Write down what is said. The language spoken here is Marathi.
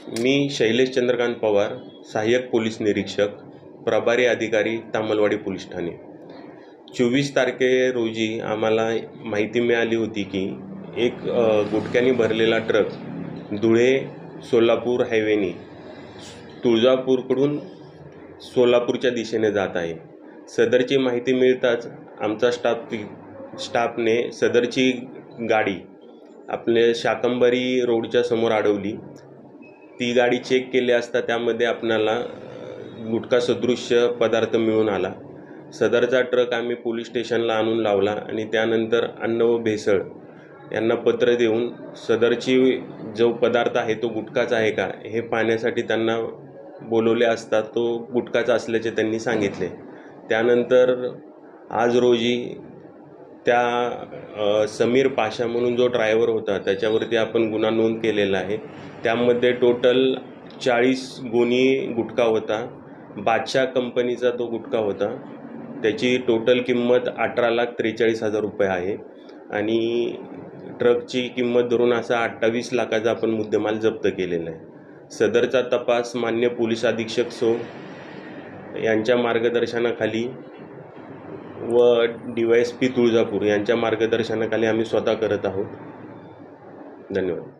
मी शैलेश चंद्रकांत पवार सहाय्यक पोलीस निरीक्षक प्रभारी अधिकारी तामलवाडी पोलीस ठाणे. चोवीस तारखे रोजी आम्हाला माहिती मिळाली होती की एक गुटख्याने भरलेला ट्रक धुळे सोलापूर हायवेने तुळजापूरकडून सोलापूरच्या दिशेने जात आहे. सदरची माहिती मिळताच आमचा स्टाफ स्टाफने सदरची गाडी आपले शाकंबरी रोडच्या समोर अडवली. ती गाडी चेक केली असता त्यामध्ये आपणाला गुटखा सदृश्य पदार्थ मिळून आला. सदरचा ट्रक आम्ही पोलीस स्टेशनला आणून लावला आणि त्यानंतर अन्न व भेसळ यांना पत्र देऊन सदरची जो पदार्थ आहे तो गुटखाचा आहे का हे पाहण्यासाठी त्यांना बोलवले असता तो गुटखाचा असल्याचे त्यांनी सांगितले. त्यानंतर आज रोजी त्या समीर पाशा म्हणून जो ड्रायव्हर होता त्याच्यावरती आपण गुन्हा नोंद केलेला आहे. त्यामध्ये टोटल चाळीस गोणी गुटखा होता. बादशाह कंपनीचा तो गुटखा होता. त्याची टोटल किंमत अठरा लाख त्रेचाळीस हजार रुपये आहे. आणि ट्रकची किंमत धरून असा अठ्ठावीस लाखाचा आपण मुद्देमाल जप्त केलेला आहे. सदरचा तपास मान्य पोलीस अधीक्षक सो यांच्या मार्गदर्शनाखाली व D Y S P Tuljapur यांच्या मार्गदर्शनाखाली आम्ही स्वतः करत आहोत. धन्यवाद.